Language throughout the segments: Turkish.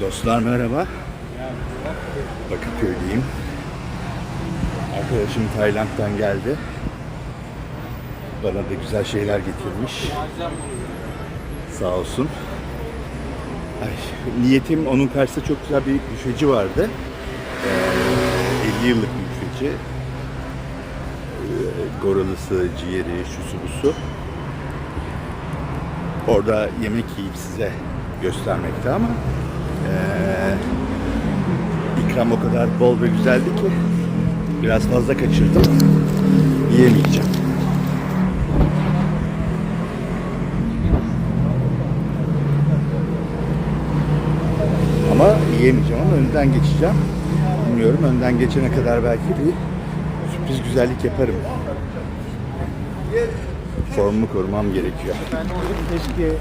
Dostlar merhaba. Bakırköy'deyim. Arkadaşım Tayland'dan geldi. Bana da güzel şeyler getirmiş. Sağ olsun. Ay, niyetim onun karşısında çok güzel bir büfeci vardı. Ee, 50 yıllık bir büfeci. Ee, goralısı, ciğeri, şusu busu. Orada yemek yiyip size göstermekte ama eee ikram o kadar bol ve güzeldi ki biraz fazla kaçırdım. Yiyemeyeceğim. Ama yiyemeyeceğim ama önden geçeceğim. Bilmiyorum önden geçene kadar belki bir sürpriz güzellik yaparım. Formumu korumam gerekiyor. Keşke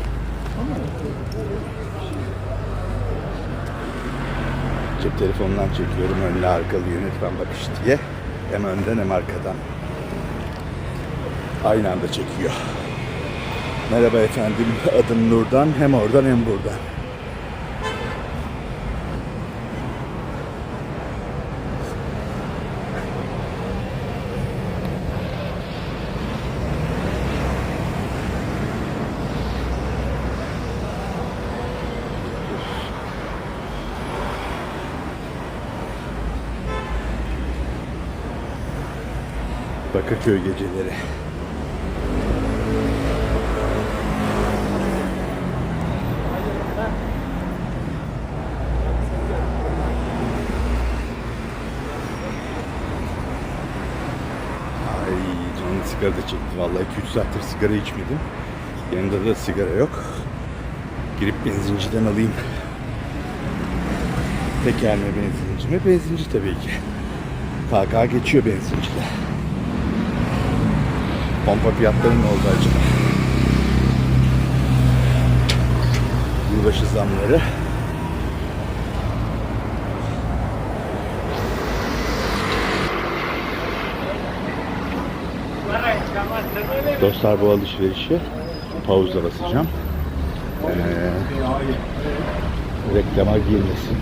Cep telefonundan çekiyorum önlü arkalı yönetmen bakış diye. Hem önden hem arkadan. Aynı anda çekiyor. Merhaba efendim, adım Nurdan. Hem oradan hem buradan. Bakırköy geceleri. Sigara da çekti. Vallahi 2-3 saattir sigara içmedim. Yanında da sigara yok. Girip benzinciden alayım. Teker mi benzinci mi? Benzinci tabii ki. KK geçiyor benzincide. Pompa fiyatları ne oldu acaba? Yılbaşı zamları. Dostlar bu alışverişi pauza basacağım. Ee, reklama girmesin.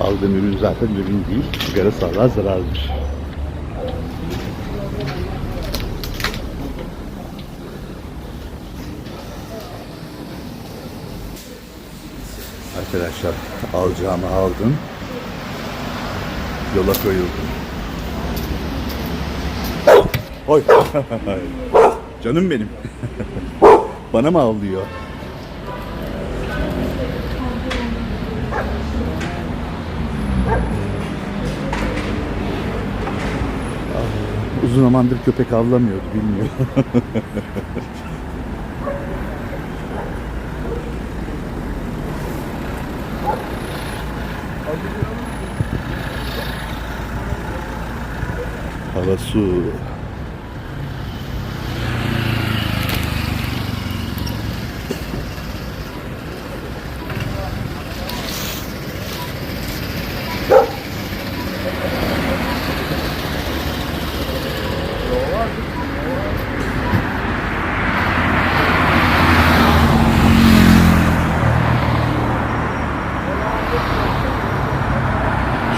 Aldığım ürün zaten ürün değil. Sigara sağlığa zararlıdır. Arkadaşlar alacağımı aldım. Yola koyuldum. Oy. Canım benim. Bana mı avlıyor? Uzun zamandır köpek avlamıyordu bilmiyorum. Hava su.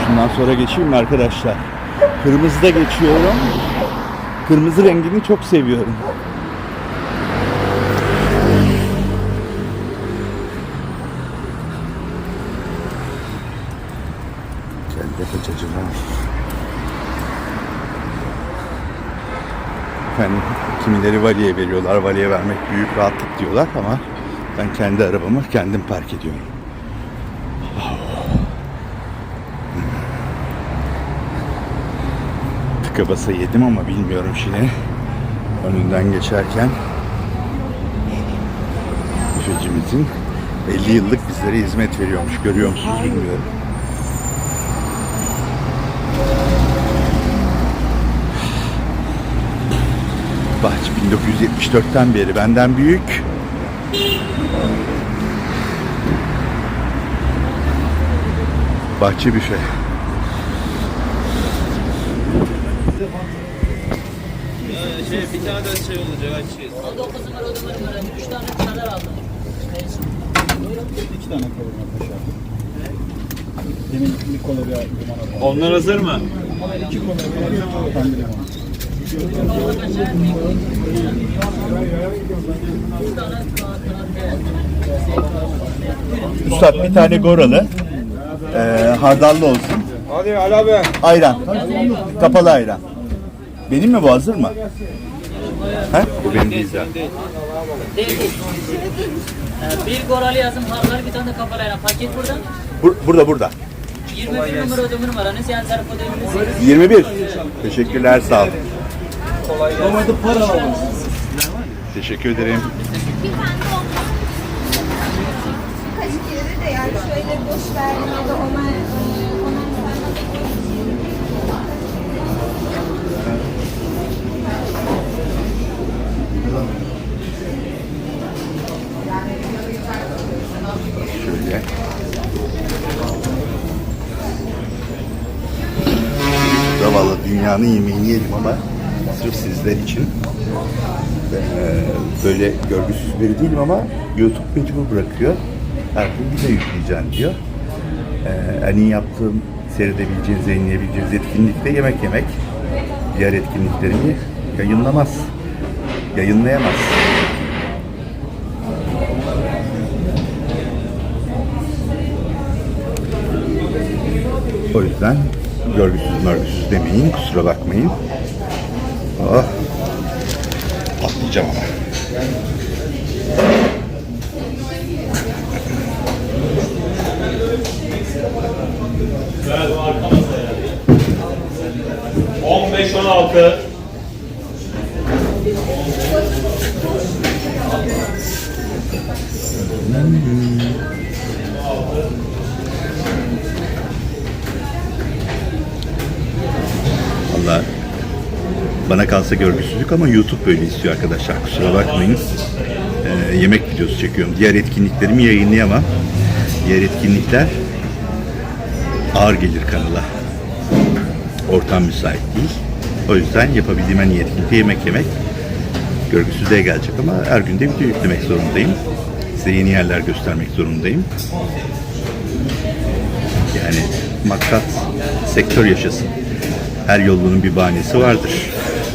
Şundan sonra geçeyim mi arkadaşlar? Kırmızıda geçiyorum. Kırmızı rengini çok seviyorum. Kendi kaçacağım. Efendim kimileri valiye veriyorlar. Valiye vermek büyük rahatlık diyorlar ama ben kendi arabamı kendim park ediyorum. Tıka basa yedim ama bilmiyorum şimdi. Önünden geçerken büfecimizin 50 yıllık bizlere hizmet veriyormuş. Görüyor musunuz bilmiyorum. Bahçe 1974'ten beri benden büyük. Bahçe büfe. Şey, bir tane de şey olacak açıyız. Dokuz numara numara numara. Üç tane çadır aldım. tane kavurma paşa. Demin bir kola bir atalım. Onlar hazır mı? İki kola bir tane limon. Üstad bir tane goralı. Ee, hardallı olsun. Hadi Ali abi. Ayran. Kapalı ayran. Benim mi bu hazır mı? He? Bu benim değil zaten. Değil. Ee, bir goralı yazım harlar bir tane de kapalı ayran. Paket burada. Bur- burada burada. 21 numara ödeme numaranız yani zarf ödemeniz. 21. Teşekkürler sağ olun. Normalde para alalım. Teşekkür ederim. Bir tane de oldu. Kaşık yeri de yani şöyle boş da ona ona Şöyle. Zavallı dünyanın yemeğini yedim ama sırf sizler için. Ee, böyle görgüsüz biri değilim ama YouTube mecbur bırakıyor. Her gün video yükleyeceğim diyor. Ee, hani yaptığım seyredebileceğiniz, yayınlayabileceğiniz etkinlikte yemek yemek. Diğer etkinliklerimi yayınlamaz. Yayınlayamaz. O yüzden görgüsüz mörgüsüz demeyin. Kusura bakmayın. Oh. Atlayacağım ama. Evet, 15-16 kalsa görgüsüzlük ama YouTube böyle istiyor arkadaşlar. Kusura bakmayın. Ee, yemek videosu çekiyorum. Diğer etkinliklerimi yayınlayamam. Diğer etkinlikler ağır gelir kanala. Ortam müsait değil. O yüzden yapabildiğim en iyi etkinlikte yemek yemek. Görgüsüzlüğe gelecek ama her gün de video yüklemek zorundayım. Size yeni yerler göstermek zorundayım. Yani maksat sektör yaşasın. Her yolunun bir bahanesi vardır.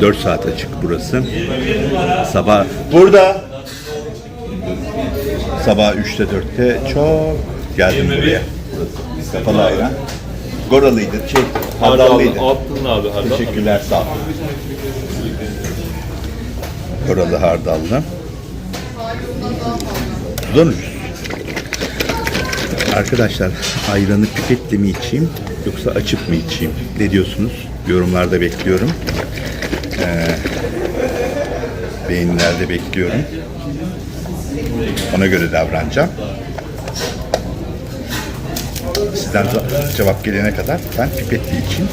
...24 saat açık burası. Sabah... Burada! Sabah 3'te 4'te çok geldim buraya. Kapalı ayran. Goralıydı, şey, hardallıydı. Attın abi hardal. Teşekkürler, sağ olun. Oralı hardallı. Sudan ucuz. Arkadaşlar ayranı pipetle mi içeyim yoksa açıp mı içeyim? Ne diyorsunuz? Yorumlarda bekliyorum. Ee, beğenilerde bekliyorum. Ona göre davranacağım. Sizden ce- cevap gelene kadar ben pipetle içeyim.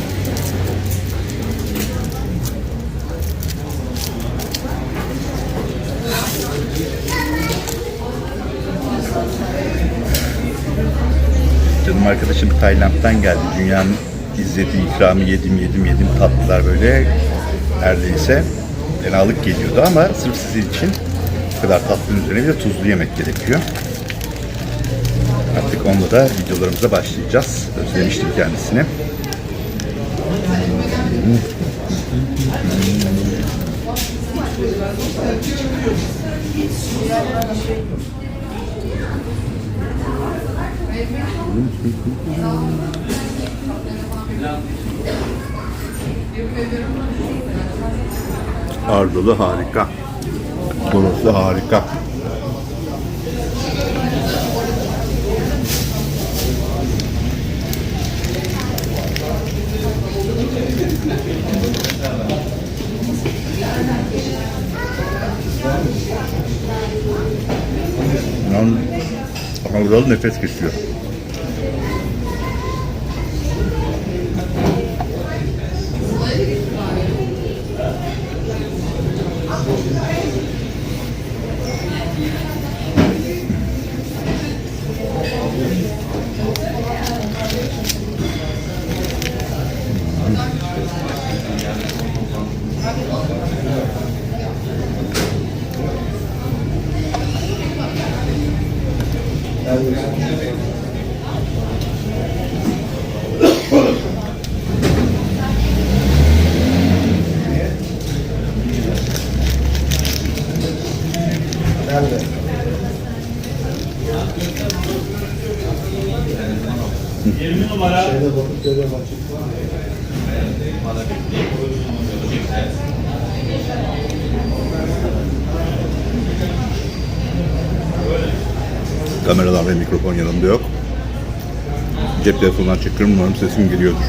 Canım arkadaşım Tayland'dan geldi. Dünyanın izlediği ikramı yedim yedim yedim tatlılar böyle neredeyse fenalık geliyordu ama sırf sizin için bu kadar tatlının üzerine bir de tuzlu yemek gerekiyor. Artık onunla da videolarımıza başlayacağız. Özlemiştim kendisini. Ardulu harika. Burası harika. Ardulu nefes kesiyor. あ。Kameralar ve mikrofon yanımda yok. Cep telefonundan çekiyorum. Umarım sesim geliyordur.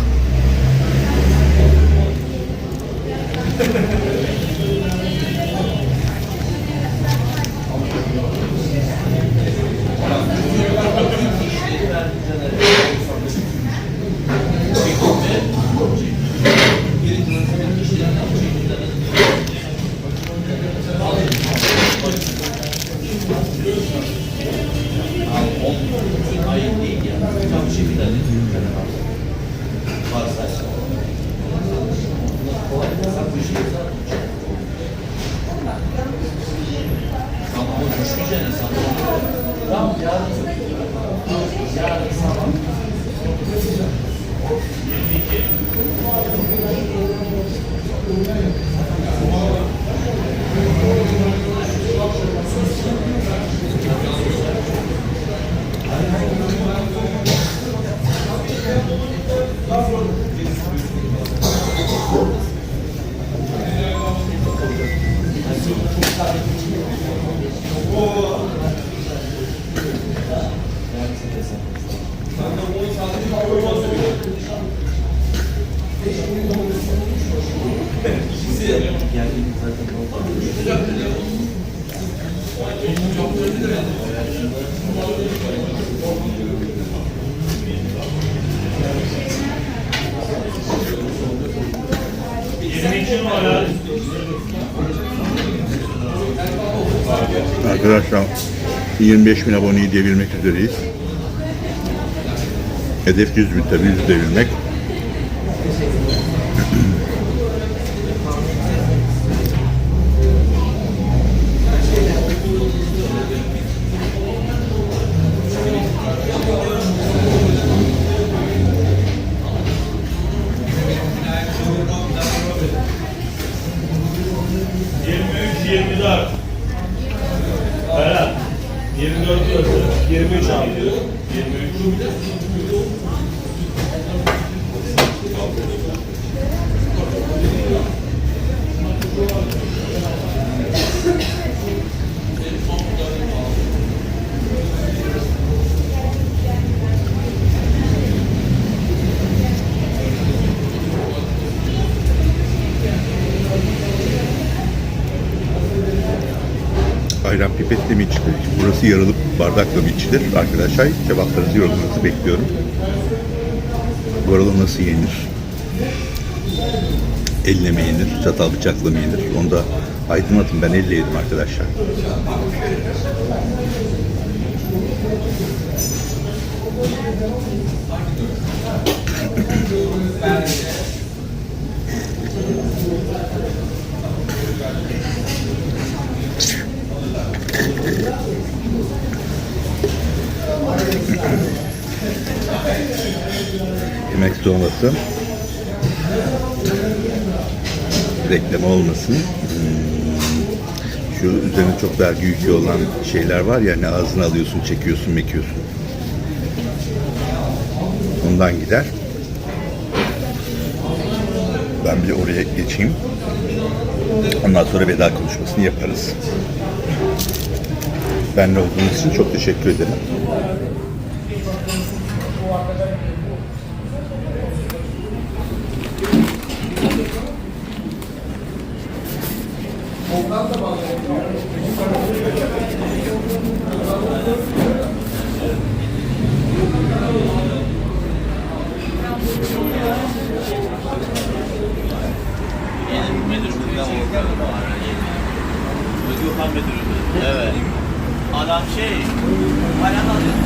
Arkadaşlar 25 bin aboneyi diyebilmek üzereyiz. Hedef 100 bin tabii 100 devirmek. Ayran pipetle mi içilir? Burası yarılıp bardakla mı içilir? Arkadaşlar cevaplarınızı yorumlarınızı bekliyorum. Bu nasıl yenir? Elle yenir? Çatal bıçakla mı yenir? Onu da aydınlatın. Ben elle yedim arkadaşlar. Yemek sonrası reklam olmasın. Hmm, Şu üzerine çok vergi yükü olan şeyler var ya hani ağzına alıyorsun, çekiyorsun, mekiyorsun. Ondan gider. Ben bir oraya geçeyim. Ondan sonra veda konuşmasını yaparız. Benle olduğunuz için çok teşekkür ederim. Yeni bir müdür kuruyan organı var. Evet. Adam şey, hayran.